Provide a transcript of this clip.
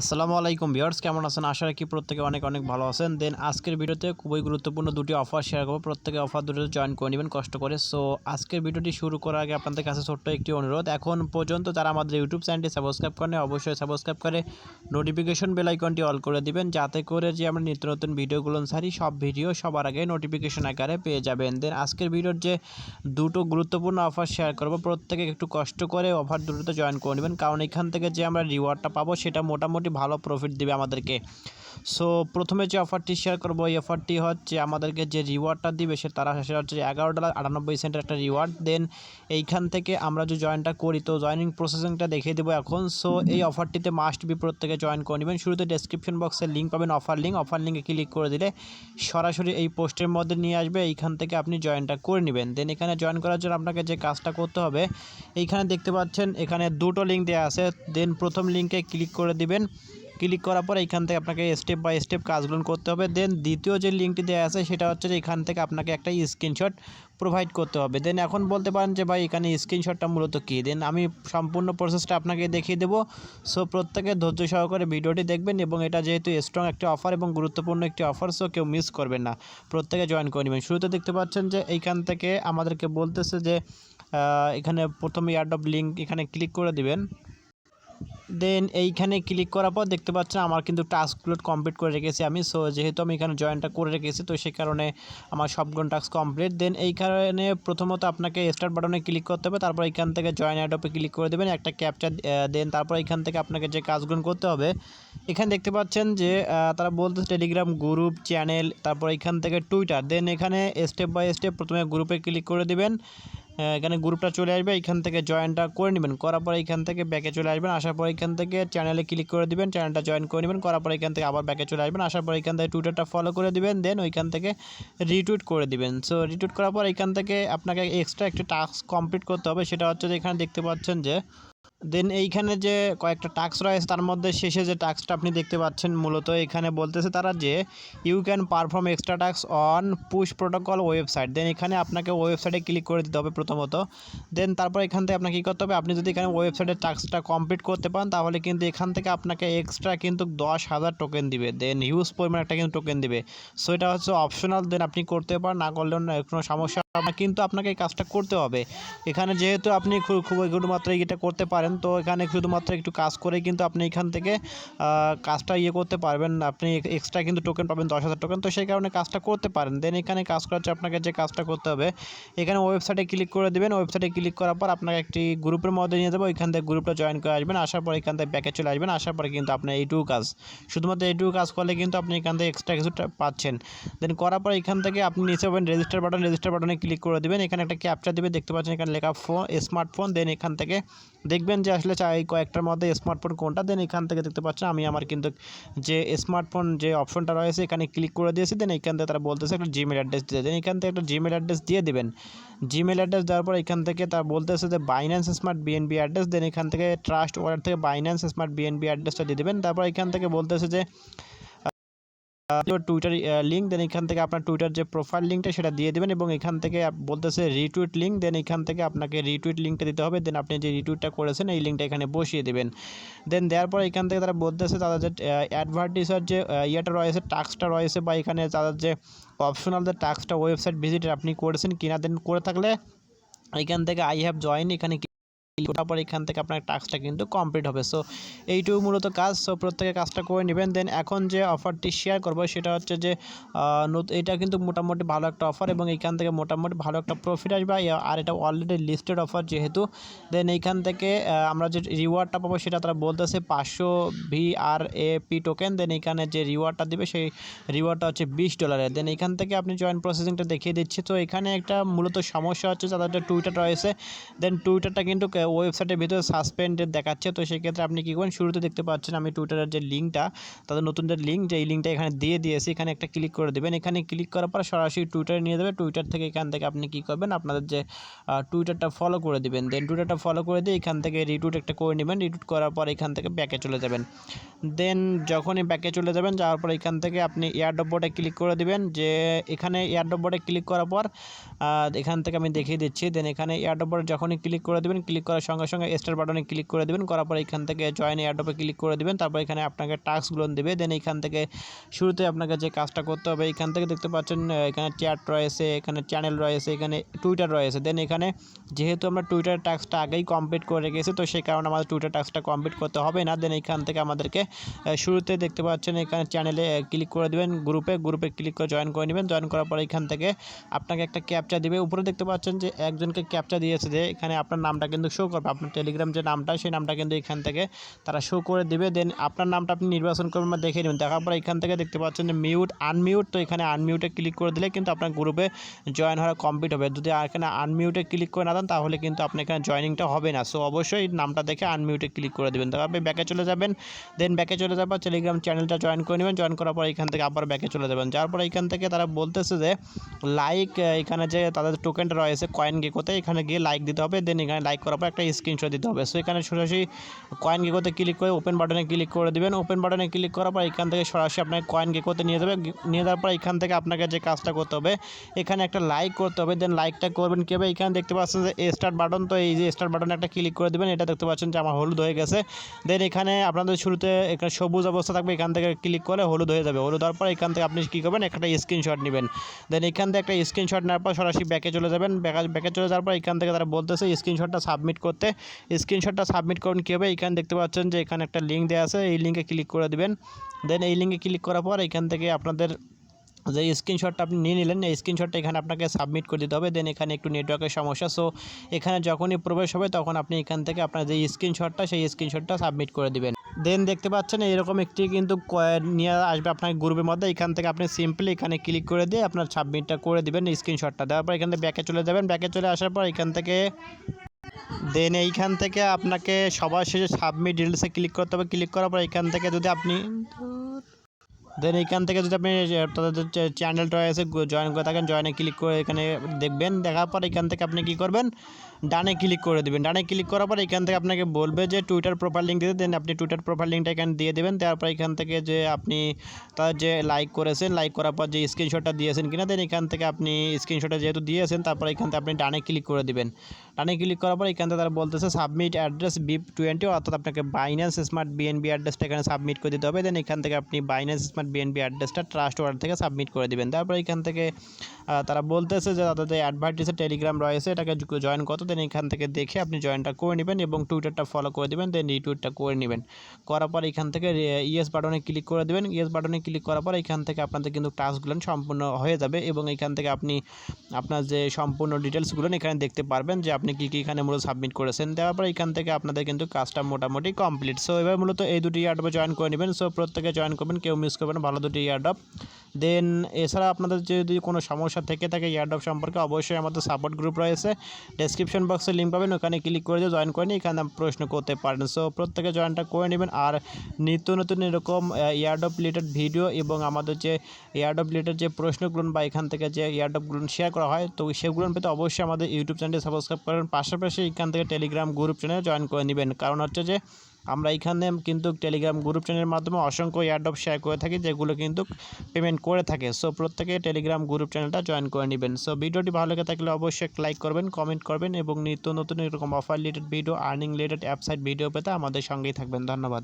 আসসালামু আলাইকুম ভিউয়ার্স, কেমন আছেন? আশা রাখি প্রত্যেকে অনেক অনেক ভালো আছেন। দেন আজকের ভিডিওতে খুবই গুরুত্বপূর্ণ দুটি অফার শেয়ার করব। প্রত্যেকে অফার দুটোতে জয়েন করে নেবেন, কষ্ট করে। সো আজকের ভিডিওটি শুরু করার আগে আপনাদের কাছে ছোট্ট একটি অনুরোধ। এখন পর্যন্ত যারা আমাদের ইউটিউব চ্যানেলটি সাবস্ক্রাইব করেন অবশ্যই সাবস্ক্রাইব করে নোটিফিকেশন বেল আইকনটি অল করে দিবেন, যাতে করে যে আমরা নিত্য নতুন ভিডিওগুলো ছাড়ি, সব ভিডিও সবার আগে নোটিফিকেশন আকারে পেয়ে যাবেন। দেন আজকের ভিডিওর যে দুটো গুরুত্বপূর্ণ অফার শেয়ার করব, প্রত্যেকে একটু কষ্ট করে অফার দুটোতে জয়েন করে নেবেন। কারণ এখান থেকে যে আমরা রিওয়ার্ডটা পাবো, সেটা মোটামুটি ভালো প্রফিট দেবে আমাদেরকে। সো প্রথমে যে অফারটি শেয়ার করব, এই অফারটি হচ্ছে আমাদেরকে যে রিওয়ার্ডটা দিবে সে তারা সেটা হচ্ছে এগারো ডলার আটানব্বই সেন্টের একটা রিওয়ার্ড দেন এইখান থেকে আমরা যে জয়েনটা করি, তো জয়েনিং প্রসেসিংটা দেখিয়ে দেবো এখন। সো এই অফারটিতে মাস্ট বি প্রত্যেকে জয়েন করে নেবেন। শুরুতে ডেসক্রিপশন বক্সে লিঙ্ক পাবেন অফার লিঙ্ক অফার লিঙ্কে ক্লিক করে দিলে সরাসরি এই পোস্টের মধ্যে নিয়ে আসবে। এইখান থেকে আপনি জয়েনটা করে নেবেন। দেন এখানে জয়েন করার জন্য আপনাকে যে কাজটা করতে হবে, এইখানে দেখতে পাচ্ছেন এখানে দুটো লিঙ্ক দেওয়া আছে। দেন প্রথম লিঙ্কে ক্লিক করে দিবেন। ক্লিক করার পর এখান থেকে আপনাকে স্টেপ বাই স্টেপ কাজগুলো করতে হবে। দেন দ্বিতীয় যে লিঙ্কটি দেওয়া আছে, সেটা হচ্ছে যে এখান থেকে আপনাকে একটা স্ক্রিনশট প্রোভাইড করতে হবে। দেন এখন বলতে পারেন যে ভাই, এখানে স্ক্রিনশটটা মূলত কী? দেন আমি সম্পূর্ণ প্রসেসটা আপনাকে দেখিয়ে দেবো। সো প্রত্যেকে ধৈর্য সহকারে ভিডিওটি দেখবেন এবং এটা যেহেতু স্ট্রং একটি অফার এবং গুরুত্বপূর্ণ একটি অফার সো কেউ মিস করবেন না। প্রত্যেকে জয়েন করে নেবেন। শুরুতে দেখতে পাচ্ছেন যে এইখান থেকে আমাদেরকে বলতেছে যে এখানে প্রথমে ইয়ারডপ লিঙ্ক এখানে ক্লিক করে দিবেন। দেন এইখানে ক্লিক করার পর দেখতে পাচ্ছেন আমার কিন্তু টাস্কগুলো কমপ্লিট করে রেখেছি আমি। সো যেহেতু আমি এখানে জয়েনটা করে রেখেছি, তো সেই কারণে আমার সবগুলো টাস্ক কমপ্লিট দেন এই কারণে প্রথমত আপনাকে স্টার্ট বাটনে ক্লিক করতে হবে, তারপর এখান থেকে জয়েন অ্যাডপে ক্লিক করে দেবেন, একটা ক্যাপচার দেন তারপর এখান থেকে আপনাকে যে কাজগুলো করতে হবে, এখানে দেখতে পাচ্ছেন যে তারা বলতেছে টেলিগ্রাম গ্রুপ চ্যানেল তারপর এখান থেকে টুইটার দেন এখানে স্টেপ বাই স্টেপ প্রথমে গ্রুপে ক্লিক করে দিবেন। এখানে গ্রুপটা চলে আসবে, এখান থেকে জয়েনটা করে নেবেন। করার পরে এখান থেকে ব্যাকে চলে আসবেন, আসার পর এখান থেকে চ্যানেলে ক্লিক করে দিবেন চ্যানেলটা জয়েন করে নেবেন, করার পরে এখান থেকে আবার ব্যাকে চলে আসবেন, আসার পর এখান থেকে টুইটারটা ফলো করে দিবেন দেন ওইখান থেকে রিটুইট করে দেবেন। সো রিটুইট করার পর এখান থেকে আপনাকে এক্সট্রা একটা টাস্ক কমপ্লিট করতে হবে, সেটা হচ্ছে যে এখানে দেখতে পাচ্ছেন যে দেন এইখানে যে কয়েকটা টাস্ক রয়েছে, তার মধ্যে শেষে যে টাস্কটা আপনি দেখতে পাচ্ছেন, মূলত এখানে বলতেছে তারা যে you can perform extra task on push protocol website then এখানে আপনাকে ওয়েবসাইটে ক্লিক করে দিতে হবে প্রথমত। দেন তারপর এখান থেকে আপনাকে কী করতে হবে? আপনি যদি এখানে ওয়েবসাইটের টাস্কটা কমপ্লিট করতে পারেন, তাহলে কিন্তু এখান থেকে আপনাকে এক্সট্রা কিন্তু দশ হাজার টোকেন দিবে। দেন হিউজ পরিমাণ একটা কিন্তু টোকেন দিবে। সো এটা হচ্ছে অপশনাল দেন আপনি করতে পারেন, না করলেও না কোনো সমস্যা কিন্তু আপনাকে এই কাজটা করতে হবে। এখানে যেহেতু আপনি খুব খুব শুধুমাত্র এটা করতে পারেন, তো এখানে শুধুমাত্র একটু কাজ করে কিন্তু আপনি এখান থেকে কাজটা ইয়ে করতে পারবেন। আপনি এক্সট্রা কিন্তু টোকেন পাবেন, দশ হাজার টোকেন তো সেই কারণে কাজটা করতে পারেন। দেন এখানে কাজ করার আপনাকে যে কাজটা করতে হবে, এখানে ওয়েবসাইটে ক্লিক করে দেবেন। ওয়েবসাইটে ক্লিক করার পর আপনাকে একটি গ্রুপের মধ্যে নিয়ে যাব। ওইখান থেকে গ্রুপটা জয়েন করে আসবেন। আসার পর এখান থেকে ব্যাকে চলে আসবেন। আসার পরে কিন্তু আপনার এইটুকু কাজ, শুধুমাত্র এইটুকু কাজ করলে কিন্তু আপনি এখান থেকে এক্সট্রা কিছু পাচ্ছেন। দেন করার পর এখান থেকে আপনি নিচে পাবেন রেজিস্টার বাটন রেজিস্টার বাটনে ক্লিক করে দেবেন। এখানে একটা ক্যাপচা দেবে, দেখতে পাচ্ছেন এখানে লেখা ফোন স্মার্টফোন দেন এখান থেকে দেখবেন যে আসলে চাই কয়েকটার মধ্যে স্মার্টফোন কোনটা দেন এখান থেকে দেখতে পাচ্ছেন আমি আমার কিন্তু যে স্মার্টফোন যে অপশনটা রয়েছে এখানে ক্লিক করে দিয়েছি দেন এখান থেকে তারা বলতেছে একটা জিমেল অ্যাড্রেস দিয়ে দেন। এখান থেকে একটা জিমেল অ্যাড্রেস দিয়ে দেবেন। জিমেল অ্যাড্রেস দেওয়ার পর এখান থেকে তারা বলতেছে যে বাইন্যান্স স্মার্ট বিএনবি অ্যাড্রেস দেন এখান থেকে ট্রাস্ট ওয়ালেট থেকে বাইন্যান্স স্মার্ট বিএনবি অ্যাড্রেসটা দিয়ে দেবেন। তারপর এখান থেকে বলতেছে যে টুইটার লিঙ্ক দেন এখান থেকে আপনার টুইটার যে প্রোফাইল লিঙ্কটা সেটা দিয়ে দেবেন এবং এখান থেকে বলতেছে রিটুইট লিঙ্ক দেন এখান থেকে আপনাকে রিটুইট লিঙ্কটা দিতে হবে। দেন আপনি যে রিটুইটটা করেছেন, এই লিঙ্কটা এখানে বসিয়ে দেবেন। দেন দেওয়ার পর এখান থেকে তারা বলতেছে তাদের যে অ্যাডভার্টিসার যে ইয়েটা রয়েছে টাস্কটা রয়েছে, বা এখানে তাদের যে অপশনাল যে টাস্কটা ওয়েবসাইট ভিজিট আপনি করেছেন কিনা দেন করে থাকলে এখান থেকে আই হ্যাভ জয়েন এখানে ওঠার পর এখান থেকে আপনার টাস্কটা কিন্তু কমপ্লিট হবে। সো এইটুকু মূলত কাজ। সো প্রত্যেকে কাজটা করে নেবেন। দেন এখন যে অফারটি শেয়ার করব, সেটা হচ্ছে যে এটা কিন্তু মোটামুটি ভালো একটা অফার এবং এইখান থেকে মোটামুটি ভালো একটা প্রফিট আসবে। আর- আর এটা অলরেডি লিস্টেড অফার যেহেতু। দেন এইখান থেকে আমরা যে রিওয়ার্ডটা পাবো, সেটা তারা বলতেছে পাঁচশো V R A P token then এখানে যে রিওয়ার্ডটা দিবে, সেই রিওয়ার্ডটা হচ্ছে বিশ ডলারের দেন এখান থেকে আপনি জয়েন প্রসেসিংটা দেখিয়ে দিচ্ছি। তো, এখানে একটা মূলত সমস্যা হচ্ছে, তাদের একটা টুইটার রয়েছে। দেন টুইটারটা কিন্তু ওয়েবসাইটের ভিতরে সাসপেন্ডেড দেখাচ্ছে, তো সেক্ষেত্রে আপনি কী করেন শুরুতে দেখতে পাচ্ছেন আমি টুইটারের যে লিঙ্কটা তাদের নতুন যে লিঙ্ক যে এই লিঙ্কটা এখানে দিয়ে দিয়েছি, এখানে একটা ক্লিক করে দেবেন। এখানে ক্লিক করার পর সরাসরি টুইটারে নিয়ে যাবে। টুইটার থেকে এখান থেকে আপনি কী করবেন? আপনাদের যে টুইটারটা ফলো করে দেবেন। দেন টুইটারটা ফলো করে দিয়ে এখান থেকে রিটুইট একটা করে নেবেন। রিটুইট করার পর এখান থেকে ব্যাকে চলে যাবেন। দেন যখনই ব্যাকে চলে যাবেন, যাওয়ার পর এখান থেকে আপনি এয়ারডপ বোর্ডে ক্লিক করে দিবেন। যে এখানে এয়ারডপ বোর্ডে ক্লিক করার পর এখান থেকে আমি দেখিয়ে দিচ্ছি। দেন এখানে এয়ারডপ বোর্ডে যখনই ক্লিক করে দেবেন ক্লিক করার সঙ্গে সঙ্গে স্টার বাটনে ক্লিক করে দেবেন। করার পর এখান থেকে জয়েন এয়ারডপে ক্লিক করে দেবেন। তারপর এখানে আপনাকে টাস্কগুলো দেবে। দেন এখান থেকে শুরুতে আপনাকে যে কাজটা করতে হবে, এখান থেকে দেখতে পাচ্ছেন এখানে চ্যাট রয়েছে, এখানে চ্যানেল রয়েছে, এখানে টুইটার রয়েছে। দেন এখানে যেহেতু আমরা টুইটার টাস্কটা আগেই কমপ্লিট করে গেছি তো সেই কারণে আমাদের টুইটার টাস্কটা কমপ্লিট করতে হবে না। দেন এখান থেকে আমাদেরকে শুরুতে দেখতে পাচ্ছেন, এখানে চ্যানেলে ক্লিক করে দেবেন গ্রুপে গ্রুপে ক্লিক করে জয়েন করে নেবেন। জয়েন করার পর এখান থেকে আপনাকে একটা ক্যাপচা দিবে। উপরে দেখতে পাচ্ছেন যে একজনকে ক্যাপচা দিয়েছে যে এখানে আপনার নামটা কিন্তু শো করবে। আপনার টেলিগ্রাম যে নামটা, সেই নামটা কিন্তু এখান থেকে তারা শো করে দিবে। দেন আপনার নামটা আপনি নির্বাচন করবেন বা দেখে নেবেন। দেখার পর এখান থেকে দেখতে পাচ্ছেন যে মিউট আনমিউট তো এখানে আনমিউটে ক্লিক করে দিলে কিন্তু আপনার গ্রুপে জয়েন হওয়া কমপ্লিট হবে। যদি এখানে আনমিউটে ক্লিক করে না দেন, তাহলে কিন্তু আপনি এখানে জয়েনিংটা হবে না। সো অবশ্যই নামটা দেখে আনমিউটে ক্লিক করে দেবেন। তারপর ব্যাকে চলে যাবেন। দেন ব্যাকে চলে যাবার টেলিগ্রাম চ্যানেলটা জয়েন করে নেবেন। জয়েন করার পর এখান থেকে আবার ব্যাকে চলে যাবেন। যার পর এখান থেকে তারা বলতেছে যে লাইক এখানে যে তাদের টোকেনটা রয়েছে কয়েন গে কোথায় এখানে গিয়ে লাইক দিতে হবে। দেন এখানে লাইক করার পর একটা স্ক্রিনশট দিতে হবে। সো এখানে সরাসরি কয়েন গেকোতে ক্লিক করে ওপেন বাটনে ক্লিক করে দেবেন। ওপেন বাটনে ক্লিক করার পর এখান থেকে সরাসরি আপনাকে কয়েন গেকোতে নিয়ে যাবে। নিয়ে যাওয়ার পর এখান থেকে আপনাকে যে কাজটা করতে হবে, এখানে একটা লাইক করতে হবে। দেন লাইকটা করবেন কীভাবে? এখানে দেখতে পাচ্ছেন যে স্টার্ট বাটন তো এই যে স্টার্ট বাটনে একটা ক্লিক করে দেবেন। এটা দেখতে পাচ্ছেন যে আমার হলুদ হয়ে গেছে। দেন এখানে আপনাদের শুরুতে এখানে সবুজ অবস্থা থাকবে। এখান থেকে ক্লিক করে হলুদ হয়ে যাবে। হলুদ হওয়ার পর এখান থেকে আপনি কী করবেন? একটা স্ক্রিনশট নেবেন। দেন এখান থেকে একটা স্ক্রিনশট নেওয়ার পর সরাসরি ব্যাকে চলে যাবেন। ব্যাকে চলে যাওয়ার পর এখান থেকে তারা বলতেছে স্ক্রিনশটটা সাবমিট করতে। স্ক্রিনশটটা সাবমিট করুন কীভাবে এখানে দেখতে পাচ্ছেন যে এখানে একটা লিঙ্ক দেওয়া আছে, এই লিঙ্কে ক্লিক করে দিবেন। দেন এই লিঙ্কে ক্লিক করার পর এখান থেকে আপনাদের যে স্ক্রিনশটটা আপনি নিয়ে নিলেন, এই স্ক্রিনশটটা এখানে আপনাকে সাবমিট করে দিতে হবে। দেন এখানে একটু নেটওয়ার্কের সমস্যা। সো এখানে যখনই প্রবেশ হবে, তখন আপনি এখান থেকে আপনার যে স্ক্রিনশটটা সেই স্ক্রিনশটটা সাবমিট করে দিবেন। দেন দেখতে পাচ্ছেন এরকম একটি কিন্তু নিয়ে আসবে আপনার গ্রুপের মধ্যে। এখান থেকে আপনি সিম্পলি এখানে ক্লিক করে দিয়ে আপনার সাবমিটটা করে দিবেন স্ক্রিনশটটা দেওয়ার পর এখান থেকে ব্যাকে চলে যাবেন। ব্যাকে চলে আসার পর এখান থেকে দেন এইখান থেকে আপনাকে সবার শেষে সাবমিট ডিটেলসে ক্লিক করতে হবে। ক্লিক করার পর এখান থেকে যদি আপনি দেন এইখান থেকে যদি আপনি তাদের চ্যানেলটা রয়েছে জয়েন করে থাকেন জয়েনে ক্লিক করে এখানে দেখবেন। দেখার পর এখান থেকে আপনি কী করবেন? ডানে ক্লিক করে দেবেন। ডানে ক্লিক করার পর এখান থেকে আপনাকে বলবে যে টুইটার প্রোফাইল লিঙ্ক দিতে। দেন আপনি টুইটার প্রোফাইল লিঙ্কটা এখানে দিয়ে দেবেন। তারপর এখান থেকে যে আপনি তার যে লাইক করেছেন লাইক করার পর যে স্ক্রিনশটটা দিয়েছেন কিনা দেন এখান থেকে আপনি স্ক্রিনশটটা যেহেতু দিয়েছেন, তারপর এখান থেকে আপনি ডানে ক্লিক করে দিবেন। ডানে ক্লিক করার পর এখান থেকে তারা বলতেছে সাবমিট অ্যাড্রেস বিপ টোয়েন্টি অর্থাৎ আপনাকে বাইন্যান্স স্মার্ট বিএনবি অ্যাড্রেসটা এখানে সাবমিট করে দিতে হবে। দেন এখান থেকে আপনি বাইন্যান্স স্মার্ট বিএনবি অ্যাড্রেসটা ট্রাস্ট ওয়ার্ড থেকে সাবমিট করে দিবেন। তারপর এখান থেকে তারা বলতেছে যে তাদের যে অ্যাডভার্টিসে টেলিগ্রাম রয়েছে, এটাকে জয়েন কত দেন এখান থেকে দেখে আপনি জয়েনটা করে নেবেন এবং টুইটারটা ফলো করে দেবেন। দেন রিটুইটটা করে নেবেন। করার পর এখান থেকে ইয়েস বাটনে ক্লিক করে দেবেন। ইয়েস বাটনে ক্লিক করার পর এখান থেকে আপনাদের কিন্তু টাস্কগুলো সম্পূর্ণ হয়ে যাবে এবং এখান থেকে আপনি আপনার যে সম্পূর্ণ ডিটেলসগুলো এখানে দেখতে পারবেন যে আপনি কী কী এখানে মূলত সাবমিট করেছেন, দেওয়ার পর এখান থেকে আপনাদের কিন্তু কাজটা মোটামুটি কমপ্লিট সো এবার মূলত এই দুটি ইয়ারডপে জয়েন করে নেবেন। সো প্রত্যেকে জয়েন করবেন, কেউ মিস করবেন ভালো দুটি ইয়ারডপ দেন এছাড়া আপনাদের যদি কোনো সমস্যা থেকে থাকে ইয়ারডপ সম্পর্কে অবশ্যই আমাদের সাপোর্ট গ্রুপ রয়েছে। ডেসক্রিপশন বক্সে লিঙ্ক পাবেন, ওখানে ক্লিক করে দিয়ে জয়েন করে নিয়ে এখানে প্রশ্ন করতে পারেন। সো প্রত্যেকে জয়েনটা করে নেবেন। আর নিত্য নতুন এরকম ইয়ারডপ রিলেটেড ভিডিও এবং আমাদের যে ইয়ারডপ রিলেটেড যে প্রশ্নগুলো বা এখান থেকে যে ইয়ারডপগুলো শেয়ার করা হয়, তো সেগুলো পেতে অবশ্যই আমাদের ইউটিউব চ্যানেলটি সাবস্ক্রাইব করেন। পাশাপাশি এখান থেকে টেলিগ্রাম গ্রুপ চ্যানেলে জয়েন করে নেবেন। কারণ হচ্ছে যে আমরা এখানে কিন্তু টেলিগ্রাম গ্রুপ চ্যানেলের মাধ্যমে অসংখ্য এয়ারড্রপ শেয়ার করে থাকি, যেগুলো কিন্তু পেমেন্ট করে থাকে। সো প্রত্যেকে টেলিগ্রাম গ্রুপ চ্যানেলটা জয়েন করে নেবেন। সো ভিডিওটি ভালো লেগে থাকলে অবশ্যই লাইক করবেন কমেন্ট করবেন এবং নিত্য নতুন এরকম offer related video earning related app site video পেতে আমাদের সঙ্গেই থাকবেন। ধন্যবাদ।